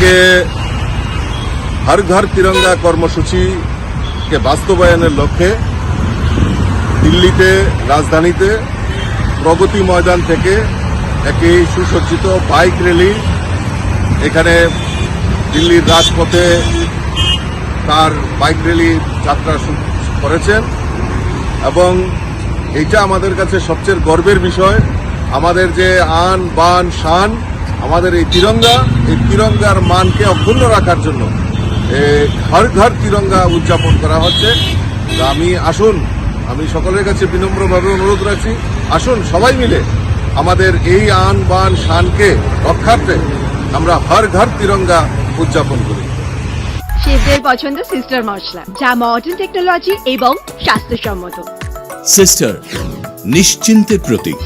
আজকে হর ঘর তিরঙ্গা কর্মসূচিকে বাস্তবায়নের লক্ষ্যে দিল্লিতে, রাজধানীতে প্রগতি ময়দান থেকে একটি সুসজ্জিত বাইক র্যালি। এখানে দিল্লির রাজপথে তার বাইক র্যালি যাত্রা করেছেন এবং এইটা আমাদের কাছে সবচেয়ে গর্বের বিষয়। আমাদের যে আন, বান, শান আমাদের এই তিরঙ্গা এই তিরঙ্গার মানকে অক্ষুণ্ণ রাখার জন্য এ, ঘর ঘর তিরঙ্গা উদযাপন করা হচ্ছে। তো আমি আসুন আমি সকলের কাছে বিনম্রভাবে অনুরোধ রাখছি আসুন সবাই মিলে আমাদের এই আন বান শানকে রক্ষার্থে আমরা হর ঘর তিরঙ্গা উদযাপন করি। শেফদের পছন্দ সিস্টার মশলা যা মডার্ন টেকনোলজি এবং স্বাস্থ্যসম্মত। সিস্টার নিশ্চিন্তের প্রতীক।